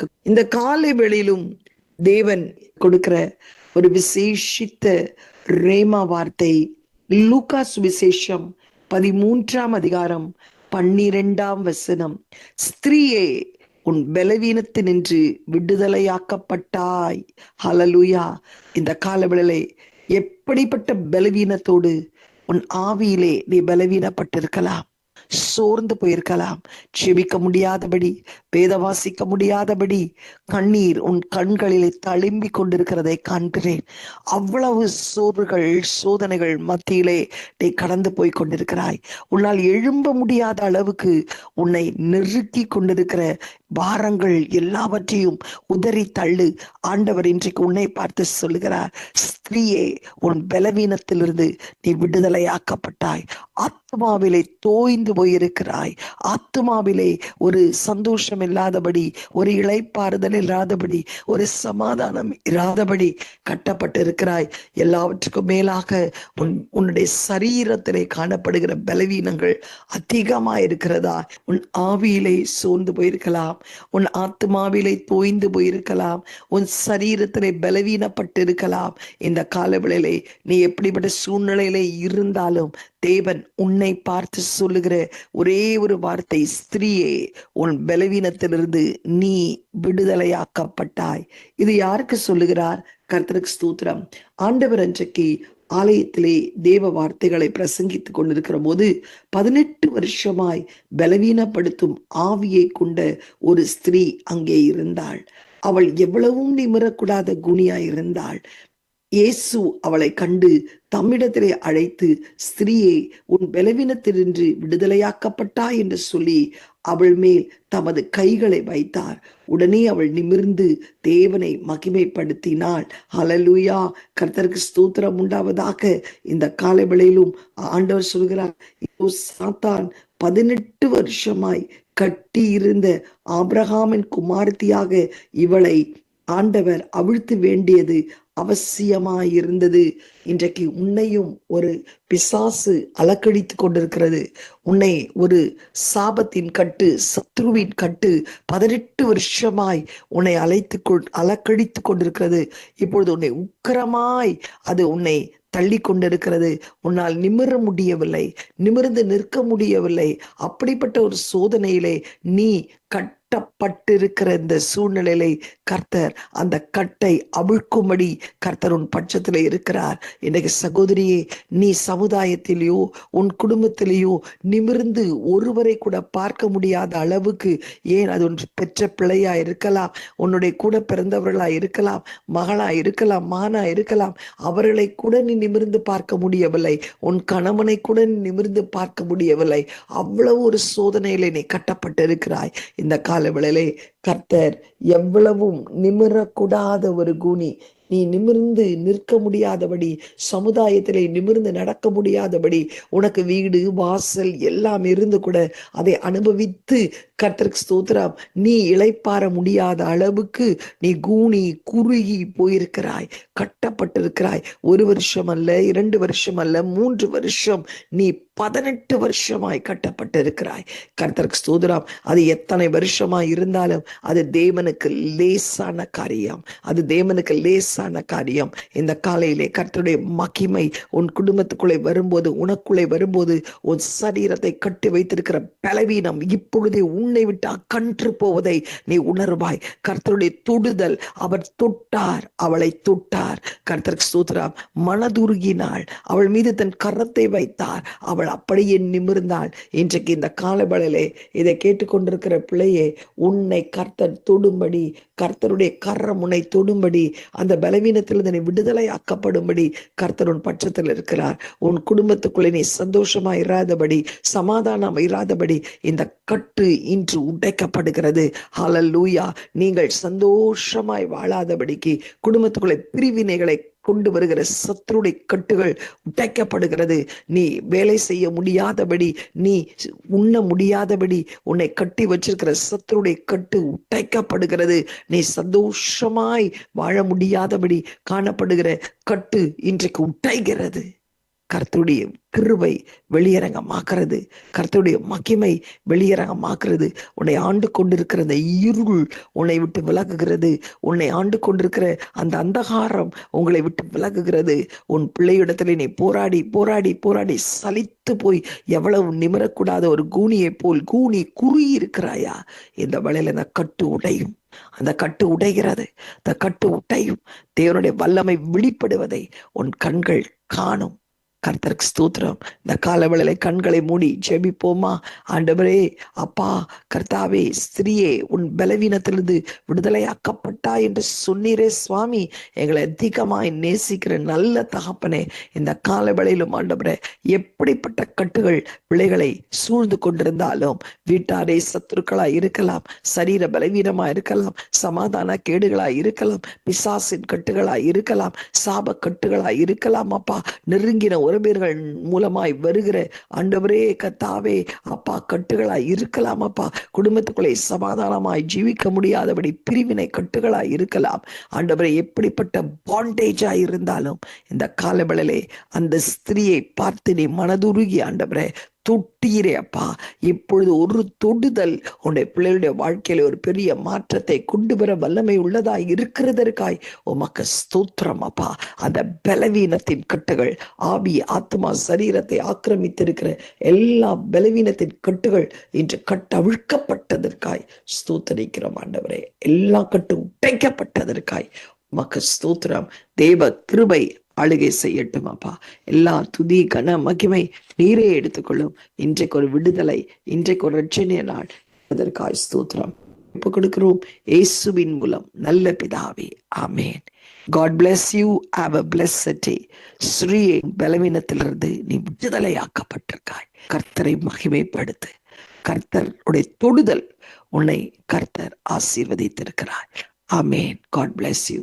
நமக்கு இந்த காலை வேளையிலும் தேவன் கொடுக்கிற ஒரு விசேஷித்த ரேமா வார்த்தை லூகாஸ் விசேஷம் பதிமூன்றாம் அதிகாரம் பன்னிரெண்டாம் வசனம். ஸ்திரீயே உன் பலவீனத்தினின்று விடுதலையாக்கப்பட்டாய். ஹலலுயா இந்த காலவிழலை எப்படிப்பட்ட பலவீனத்தோடு உன் ஆவியிலே நீ பலவீனப்பட்டிருக்கலாம்? சோர்ந்து போயிருக்கலாம். செபிக்க முடியாதபடி வேத வாசிக்க முடியாதபடி கண்ணீர் உன் கண்களிலே தழும்பி கொண்டிருக்கிறதை காண்கிறேன். அவ்வளவு சோர்வுகள் சோதனைகள் மத்தியிலே நீ கடந்து போய் கொண்டிருக்கிறாய். உன்னால் எழும்ப முடியாத அளவுக்கு உன்னை நெருக்கி கொண்டிருக்கிற பாரங்கள் எல்லாவற்றையும் உதறி தள்ளு. ஆண்டவர் இன்றைக்கு உன்னை பார்த்து சொல்லுகிறார் ஸ்திரீயே உன் பலவீனத்திலிருந்து நீ விடுதலையாக்கப்பட்டாய். ஆத்மாவிலே தோய்ந்து போயிருக்கிறாய். ஆத்மாவிலே ஒரு சந்தோஷம் இல்லாதபடி ஒரு இளைப்பாறுதல் இல்லாதபடி ஒரு சமாதானம் இராதபடி கட்டப்பட்டிருக்கிறாய். எல்லாவற்றுக்கும் மேலாக உன் உன்னுடைய சரீரத்திலே காணப்படுகிற பலவீனங்கள் அதிகமா இருக்கிறதா உன் ஆவியிலே சோர்ந்து போயிருக்கலாம். உன் ஆத்மாவிலே தோய்ந்து போயிருக்கலாம். உன் சரீரத்திலே பலவீனப்பட்டிருக்கலாம். இந்த காலவெளியிலே நீ எப்படிப்பட்ட சூழ்நிலையிலே இருந்தாலும் தேவன் உன்னை பார்த்து சொல்லுகிற ஒரே ஒரு வார்த்தை ஸ்திரீயே உன் பலவீனத்திலிருந்து நீ விடுதலையாக்கப்பட்டாய். இது யாருக்கு சொல்லுகிறார்? கர்த்தருக்கு ஸ்தூத்திரம். ஆண்டவர் அன்றைக்கு ஆலயத்திலே தேவ வார்த்தைகளை பிரசங்கித்துக் கொண்டிருக்கிற போது பதினெட்டு வருஷமாய் பலவீனப்படுத்தும் ஆவியை கொண்ட ஒரு ஸ்திரீ அங்கே இருந்தாள். அவள் எவ்வளவும் நிமிரக்கூடாத குணியாய் இருந்தாள். இயேசு அவளை கண்டு தம்மிடத்திலே அழைத்து ஸ்திரீயை உன் பலவீனத்தினின்று விடுதலையாக்கப்பட்டாய் என்று சொல்லி அவள் மேல் தமது கைகளை வைத்தார். உடனே அவள் நிமிர்ந்து தேவனை மகிமைப்படுத்தினாள். ஹலலூயா கர்த்தருக்கு ஸ்தூத்திரம் உண்டாவதாக. இந்த காலை வேளையிலும் ஆண்டவர் சொல்கிறார் சாத்தான் பதினெட்டு வருஷமாய் கட்டி இருந்த குமார்த்தியாக இவளை ஆண்டவர் அவிழ்த்து வேண்டியது அவசியமாயிருந்தது. இன்றைக்கு உன்னையும் ஒரு பிசாசு அலக்கழித்து கொண்டிருக்கிறது. உன்னை ஒரு சாபத்தின் கட்டு சத்ருவின் கட்டு பதினெட்டு வருஷமாய் உன்னை அழைத்து அலக்கழித்து கொண்டிருக்கிறது. இப்பொழுது உன்னை உக்கரமாய் அது உன்னை தள்ளி கொண்டிருக்கிறது. உன்னால் நிமிர முடியவில்லை. நிமிர்ந்து நிற்க முடியவில்லை. அப்படிப்பட்ட ஒரு சோதனையிலே நீ கட்டப்பட்டிருக்கிற இந்த சூழ்நிலையிலே கர்த்தர் அந்த கட்டை அவிழ்க்கும்படி கர்த்தர் உன் பட்சத்தில் இருக்கிறார். இன்னைக்கு சகோதரியே நீ சமுதாயத்திலேயோ உன் குடும்பத்திலேயோ நிமிர்ந்து ஒருவரை கூட பார்க்க முடியாத அளவுக்கு ஏன் அது ஒன்று பெற்ற பிள்ளையா இருக்கலாம்? உன்னுடைய கூட பிறந்தவர்களா இருக்கலாம் மகளா இருக்கலாம் மானா இருக்கலாம். அவர்களை கூட நீ நிமிர்ந்து பார்க்க முடியவில்லை. உன் கணவனை கூட நீ நிமிர்ந்து பார்க்க முடியவில்லை. அவ்வளவு ஒரு சோதனையில நீ கட்டப்பட்டிருக்கிறாய். இந்த காலவேளையிலே கர்த்தர் எவ்வளவும் நிமிரக்கூடாத ஒரு குணி நீ நிமிர்ந்து நிற்க முடியாதபடி சமுதாயத்திலே நிமிர்ந்து நடக்க முடியாதபடி உனக்கு வீடு வாசல் எல்லாம் இருந்து கூட அதை அனுபவித்து கர்த்தருக்கு ஸ்தோத்திரம். நீ இளைப்பாற முடியாத அளவுக்கு நீ கூணி குறுகி போயிருக்கிறாய் கட்டப்பட்டிருக்கிறாய். ஒரு வருஷம் அல்ல இரண்டு வருஷம் அல்ல மூன்று வருஷம் நீ பதினெட்டு வருஷமாய் கட்டப்பட்டிருக்கிறாய். கர்த்தருக்கு ஸ்தோத்திரம். அது எத்தனை வருஷமாய் இருந்தாலும் அது தேவனுக்கு லேசான காரியம். அது தேவனுக்கு லேசான காரியம். இந்த காலையிலே கர்த்தருடைய மகிமை உன் குடும்பத்துக்குள்ளே வரும்போது உனக்குள்ளே வரும்போது உன் சரீரத்தை கட்டி வைத்திருக்கிற பலவீனம் இப்பொழுதே உன்னை விட்டு அக்கன்று போவதை நீ உணர்வாய். கர்த்தருடைய தொடுதல் அவர் தொட்டார் அவளை தொட்டார். கர்த்தருக்கு ஸ்தோத்திரம். மனதுருகினாள். அவள் மீது தன் கரத்தை வைத்தார். அவள் அப்படியே நிமிர்ந்தாள். இன்றைக்கு இந்த காலவளையிலே இதை கேட்டுக்கொண்டிருக்கிற பிள்ளையே உன்னை கர்த்தர் தொடும்படி கர்த்தருடைய கரம் உன்னை தொடும்படி அந்த பலவீனத்திலிருந்து நீ விடுதலை ஆக்கப்படும்படி கர்த்தர் உன் பட்சத்தில் இருக்கிறார். உன் குடும்பத்துக்குள்ளே நீ சந்தோஷமா இராதபடி சமாதானம் இராதபடி இந்த கட்டு இன்று உடைக்கப்படுகிறது. ஹalleluya நீங்கள் சந்தோஷமாய் வாழாதபடிக்கு குடும்பத்துக்குள்ளே பிரிவினைகளை கொண்டு வருகிற சத்துருடைய கட்டுகள் உடைக்கப்படுகிறது. நீ வேலை செய்ய முடியாதபடி நீ உண்ண முடியாதபடி உன்னை கட்டி வச்சிருக்கிற சத்துருடைய கட்டு உடைக்கப்படுகிறது. நீ சந்தோஷமாய் வாழ முடியாதபடி காணப்படுகிற கட்டு இன்றைக்கு உடைகிறது. கர்த்துடைய கிருபை வெளியரங்கமாக்குறது கர்த்தருடைய மகிமை வெளியரங்கமாக்குறது. உன்னை ஆண்டு கொண்டிருக்கிற அந்த இருள் உன்னை விட்டு விலகுகிறது. உன்னை ஆண்டு கொண்டிருக்கிற அந்த அந்தகாரம் உங்களை விட்டு விலகுகிறது. உன் பிள்ளையிடத்துல நீ போராடி போராடி போராடி சலித்து போய் எவ்வளவு நிமிரக்கூடாத ஒரு கூனியை போல் கூனி குறி இருக்கிறாயா இந்த வேளையில இந்த கட்டு உடையும். அந்த கட்டு உடைகிறது. அந்த கட்டு உடையும். தேவனுடைய வல்லமை வெளிப்படுவதை உன் கண்கள் காணும். கர்த்தருக்கு ஸ்தூத்திரம். இந்த காலவேளையில கண்களை மூடி ஜெபிப்போமா? ஆண்டவரே அப்பா கர்த்தாவே ஸ்திரியே உன் பலவீனத்திலிருந்து விடுதலையாக்கப்பட்டா என்று சொன்னீரே சுவாமி. எங்களை அதிகமாய் நேசிக்கிற நல்ல தகப்பனே இந்த காலவேளையிலும் ஆண்டவரே எப்படிப்பட்ட கட்டுகள் பிள்ளைகளை சூழ்ந்து கொண்டிருந்தாலும் வீட்டாரே சத்துருக்களா இருக்கலாம் சரீர பலவீனமா இருக்கலாம் சமாதான கேடுகளா இருக்கலாம் பிசாசின் கட்டுகளா இருக்கலாம் சாப கட்டுகளா இருக்கலாம் அப்பா. நெருங்கின உறவினர்கள் மூலமாய் வருகிற ஆண்டவரே கத்தாவே அப்பா கட்டுகளாய் இருக்கலாம் அப்பா. குடும்பத்துக்குள்ளே சமாதானமாய் ஜீவிக்க முடியாதபடி பிரிவினை கட்டுகளாய் இருக்கலாம். ஆண்டவரே எப்படிப்பட்ட பாண்டேஜா இருந்தாலும் இந்த காலவெளிலே அந்த ஸ்திரியை பார்த்து நீ மனதுருகி ஆண்டவரே தொட்டீரே அப்பா இப்பொழுது ஒரு தொடுதல் உன்னுடைய பிள்ளைகளுடைய வாழ்க்கையில ஒரு பெரிய மாற்றத்தை கொண்டு வர வல்லமை உள்ளதாய் இருக்கிறதற்காய் உமக்கு ஸ்தோத்திரம் அப்பா. அந்த பலவீனத்தின் கட்டுகள் ஆவி ஆத்மா சரீரத்தை ஆக்கிரமித்திருக்கிற எல்லா பலவீனத்தின் கட்டுகள் இன்று கட்டவிழ்க்கப்பட்டதற்காய் ஸ்தோத்தரிக்கிறோம் ஆண்டவரே. எல்லா கட்டு உடைக்கப்பட்டதற்காய் உமக்கு ஸ்தோத்திரம். தேவ கிருபை ஆளுகை செய்யட்டும் அப்பா. எல்லா துதி கன மகிமை நீரே எடுத்துக்கொள்ளும். இன்றைக்கு ஒரு விடுதலை இன்றைக்கு ஒரு ரட்சணிய நாள். அதற்காய் ஸ்தோத்திரம். இப்ப கொடுக்கிறோம். இயேசுவின் மூலம். நல்ல பிதாவே. ஆமேன். God bless you have a blessed day Sri பலவீனத்திலிருந்து நீ விடுதலையாக்கப்பட்டிருக்காய். கர்த்தரை மகிமைப்படுத்து. கர்த்தருடைய தொடுதல் உன்னை கர்த்தர் ஆசீர்வதித்திருக்கிறார். ஆமேன். God bless you